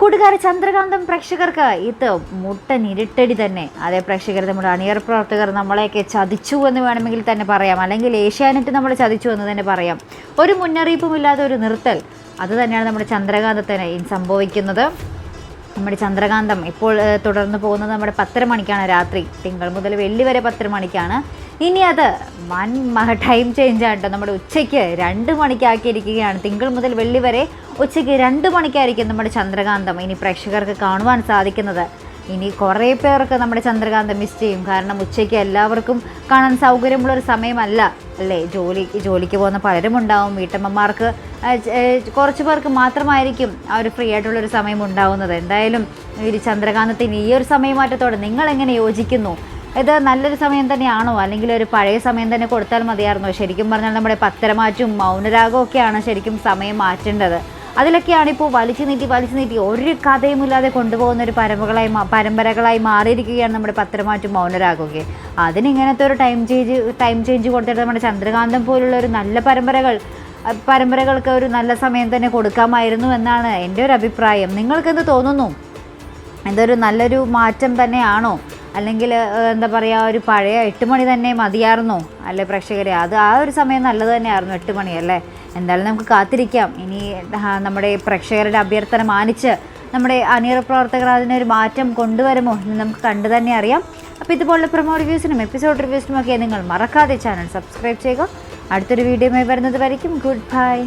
കൂട്ടുകാരെ ചന്ദ്രകാന്തം പ്രേക്ഷകർക്ക് ഇത് മുട്ടൻ ഇരുട്ടടി തന്നെ. അതെ പ്രേക്ഷകർ നമ്മുടെ അണിയർ പ്രവർത്തകർ നമ്മളെയൊക്കെ ചതിച്ചു എന്ന് വേണമെങ്കിൽ തന്നെ പറയാം. അല്ലെങ്കിൽ ഏഷ്യാനെറ്റ് നമ്മളെ ചതിച്ചു എന്ന് തന്നെ പറയാം. ഒരു മുന്നറിയിപ്പും ഇല്ലാതെ ഒരു നിർത്തൽ. അത് തന്നെയാണ് നമ്മുടെ ചന്ദ്രകാന്തത്തിന് സംഭവിക്കുന്നത്. നമ്മുടെ ചന്ദ്രകാന്തം ഇപ്പോൾ തുടർന്ന് പോകുന്നത് നമ്മുടെ പത്തര മണിക്കാണ് രാത്രി. തിങ്കൾ മുതൽ വെള്ളി വരെ പത്തര മണിക്കാണ്. ഇനി അത് വൻ ടൈം ചേഞ്ച് ആട്ടോ നമ്മുടെ ഉച്ചയ്ക്ക് രണ്ട് മണിക്കാക്കിയിരിക്കുകയാണ്. തിങ്കൾ മുതൽ വെള്ളി വരെ ഉച്ചയ്ക്ക് രണ്ട് മണിക്കായിരിക്കും നമ്മുടെ ചന്ദ്രകാന്തം ഇനി പ്രേക്ഷകർക്ക് കാണുവാൻ സാധിക്കുന്നത്. ഇനി കുറേ പേർക്ക് നമ്മുടെ ചന്ദ്രകാന്തം മിസ് ചെയ്യും. കാരണം ഉച്ചയ്ക്ക് എല്ലാവർക്കും കാണാൻ സൗകര്യമുള്ള ഒരു സമയമല്ല അല്ലേ? ജോലി ജോലിക്ക് പോകുന്ന പലരും ഉണ്ടാവും. വീട്ടമ്മമാർക്ക് കുറച്ച് പേർക്ക് മാത്രമായിരിക്കും ആ ഒരു ഫ്രീ ആയിട്ടുള്ളൊരു സമയം ഉണ്ടാവുന്നത്. എന്തായാലും ഈ ചന്ദ്രകാന്തത്തിന് ഈ ഒരു സമയമാറ്റത്തോടെ നിങ്ങൾ എങ്ങനെ യോജിക്കുന്നു? ഇത് നല്ലൊരു സമയം തന്നെയാണോ? അല്ലെങ്കിൽ ഒരു പഴയ സമയം തന്നെ കൊടുത്താൽ മതിയായിരുന്നോ? ശരിക്കും പറഞ്ഞാൽ നമ്മുടെ പത്തരമാറ്റും മൗനരാഗവും ഒക്കെയാണ് ശരിക്കും സമയം മാറ്റേണ്ടത്. അതിലൊക്കെയാണ് ഇപ്പോൾ വലിച്ചു നീട്ടി വലിച്ചു നീട്ടി ഒരു കഥയുമില്ലാതെ കൊണ്ടുപോകുന്ന ഒരു പരമ്പകളായി പരമ്പരകളായി മാറിയിരിക്കുകയാണ് നമ്മുടെ പത്രമാറ്റും മൗനരാഗമൊക്കെ. അതിനിങ്ങനത്തെ ഒരു ടൈം ചേഞ്ച് ടൈം ചേഞ്ച് കൊടുത്തിട്ട് നമ്മുടെ ചന്ദ്രകാന്തം പോലുള്ള ഒരു നല്ല പരമ്പരകൾ പരമ്പരകൾക്ക് ഒരു നല്ല സമയം തന്നെ കൊടുക്കാമായിരുന്നു എന്നാണ് എന്റെ ഒരു അഭിപ്രായം. നിങ്ങൾക്കെന്ത് തോന്നുന്നു? ഇതൊരു നല്ലൊരു മാറ്റം തന്നെയാണോ? അല്ലെങ്കിൽ എന്താ പറയുക ഒരു പഴയ എട്ട് മണി തന്നെ മതിയായിരുന്നോ? അല്ലെ പ്രേക്ഷകരെ? അത് ആ ഒരു സമയം നല്ലത് തന്നെയായിരുന്നു എട്ട് മണി അല്ലേ? എന്തായാലും നമുക്ക് കാത്തിരിക്കാം. ഇനി നമ്മുടെ പ്രേക്ഷകരുടെ അഭ്യർത്ഥന മാനിച്ച് നമ്മുടെ അണിയറ പ്രവർത്തകർ അതിനൊരു മാറ്റം കൊണ്ടുവരുമോ എന്ന് നമുക്ക് കണ്ടു തന്നെ അറിയാം. അപ്പോൾ ഇതുപോലുള്ള പ്രൊമോ റിവ്യൂസിനും എപ്പിസോഡ് റിവ്യൂസിനും ഒക്കെ നിങ്ങൾ മറക്കാതെ ചാനൽ സബ്സ്ക്രൈബ് ചെയ്യുക. അടുത്തൊരു വീഡിയോയുമായി വരുന്നത് വരയ്ക്കും. Good bye.